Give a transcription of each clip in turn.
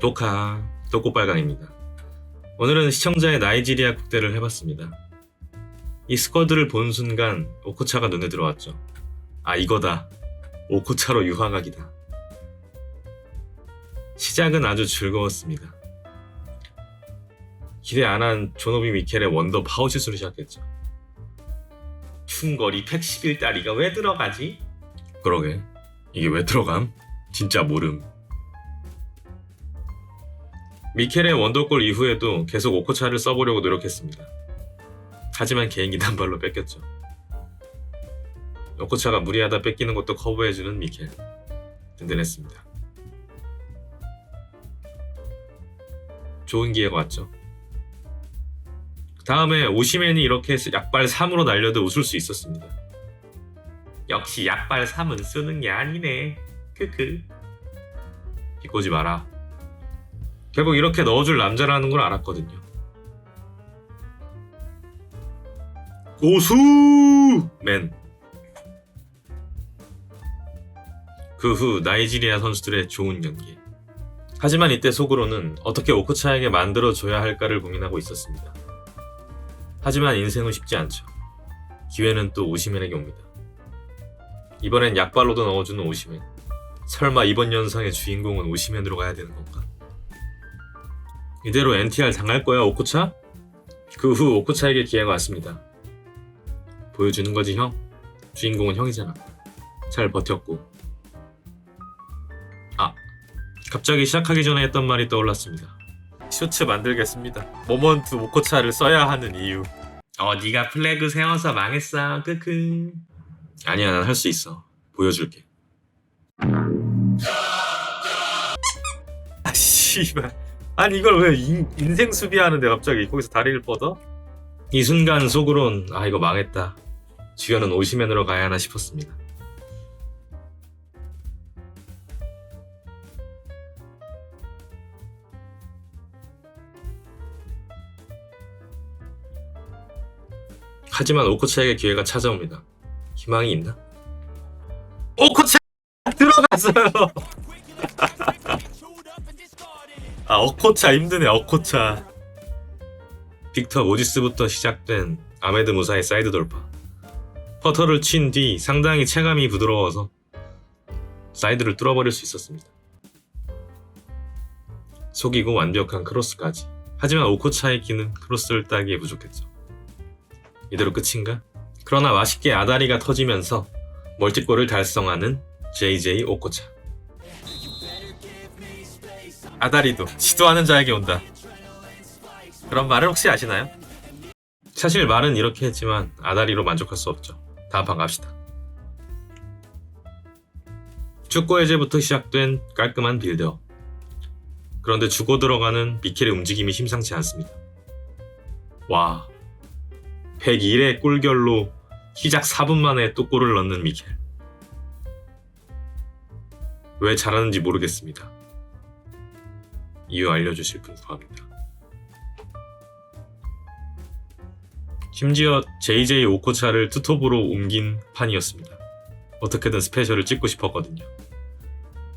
또카 또꼬빨강입니다. 오늘은 시청자의 나이지리아 국대를 해봤습니다. 이 스쿼드를 본 순간 오코차가 눈에 들어왔죠. 아 이거다. 오코차로 유화각이다. 시작은 아주 즐거웠습니다. 기대 안 한 조노비 미켈의 원더 파우슛으로 시작했죠. 충거리 111 다리가 왜 들어가지? 그러게 이게 왜 들어감? 진짜 모름. 미켈의 원더골 이후에도 계속 오코차를 써보려고 노력했습니다. 하지만 개인기 단발로 뺏겼죠. 오코차가 무리하다 뺏기는 것도 커버해주는 미켈. 든든했습니다. 좋은 기회가 왔죠. 다음에 오시맨이 이렇게 약발 3으로 날려도 웃을 수 있었습니다. 역시 약발 3은 쓰는 게 아니네. 크크. 비꼬지 마라. 결국 이렇게 넣어줄 남자라는 걸 알았거든요. 고수! 맨. 그 후 나이지리아 선수들의 좋은 연기. 하지만 이때 속으로는 어떻게 오코차에게 만들어줘야 할까를 고민하고 있었습니다. 하지만 인생은 쉽지 않죠. 기회는 또 오시맨에게 옵니다. 이번엔 약발로도 넣어주는 오시맨. 설마 이번 연상의 주인공은 오시맨으로 가야 되는 건가? 이대로 NTR 당할 거야 오코차? 그 후 오코차에게 기회가 왔습니다. 보여주는 거지 형. 주인공은 형이잖아. 잘 버텼고. 아, 갑자기 시작하기 전에 했던 말이 떠올랐습니다. 슈츠 만들겠습니다. 모먼트 오코차를 써야 하는 이유. 어, 네가 플래그 세워서 망했어. 크크. 아니야, 난 할 수 있어. 보여줄게. 아, 씨발. 아니 이걸 왜 인, 인생 수비하는데 갑자기 거기서 다리를 뻗어? 이 순간 속으론 아 이거 망했다. 주연은 오시맨으로 가야 하나 싶었습니다. 하지만 오코차에게 기회가 찾아옵니다. 희망이 있나? 오코차 들어갔어요. 어코차 힘드네 어코차. 빅터 모지스부터 시작된 아메드 무사의 사이드 돌파. 퍼터를 친 뒤 상당히 체감이 부드러워서 사이드를 뚫어버릴 수 있었습니다. 속이고 완벽한 크로스까지. 하지만 오코차의 기는 크로스를 따기에 부족했죠. 이대로 끝인가? 그러나 맛있게 아다리가 터지면서 멀티골을 달성하는 JJ 오코차. 아다리도 시도하는 자에게 온다. 그런 말을 혹시 아시나요? 사실 말은 이렇게 했지만 아다리로 만족할 수 없죠. 다음 판 갑시다. 축구 해제부터 시작된 깔끔한 빌드업. 그런데 주고 들어가는 미켈의 움직임이 심상치 않습니다. 와, 101의 꿀결로 시작 4분 만에 또 골을 넣는 미켈. 왜 잘하는지 모르겠습니다. 이유 알려주실 분 구합니다. 심지어 JJ 오코차를 투톱으로 옮긴 판이었습니다. 어떻게든 스페셜을 찍고 싶었거든요.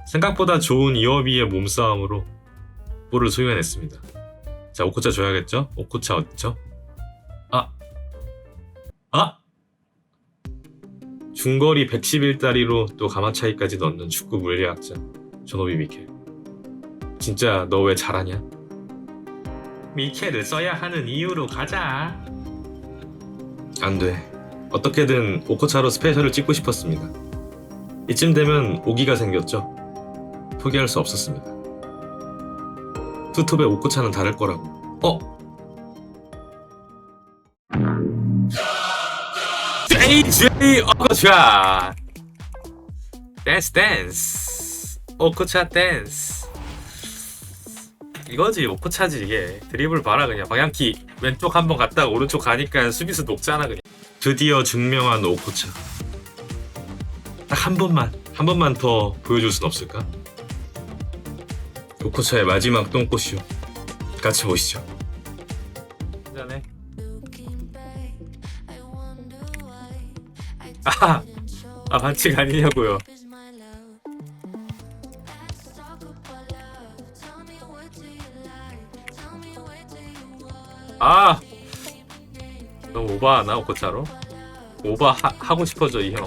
생각보다 좋은 이어비의 몸싸움으로 볼을 소유해냈습니다. 자, 오코차 줘야겠죠? 오코차 어딨죠? 아! 아! 중거리 111다리로 또 가마차이까지 넣는 축구 물리학자 조노비 미켈. 진짜 너 왜 잘하냐? 미켈을 써야 하는 이유로 가자. 안 돼. 어떻게든 오코차로 스페셜을 찍고 싶었습니다. 이쯤 되면 오기가 생겼죠. 포기할 수 없었습니다. 투톱의 오코차는 다를 거라고. 어? JJ 오코차! 댄스 댄스! 오코차 댄스! 이거지 오코차지 이게. 드리블 봐라 그냥. 방향키 왼쪽 한번 갔다가 오른쪽 가니까 수비수 녹잖아 그냥. 드디어 증명한 오코차. 딱 한 번만 한 번만 더 보여줄 순 없을까? 오코차의 마지막 똥꼬쇼. 같이 보시죠. 한잔해 아, 아 반칙 아니냐고요 아! 너무 오버하나 오코차로? 오버 하, 하고 싶어져 이 형.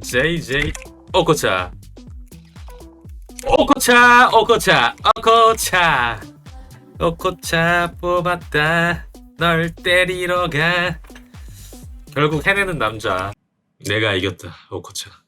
JJ 오코차. 오코차 오코차 오코차. 오코차 뽑았다. 널 때리러 가. 결국 해내는 남자. 내가 이겼다 오코차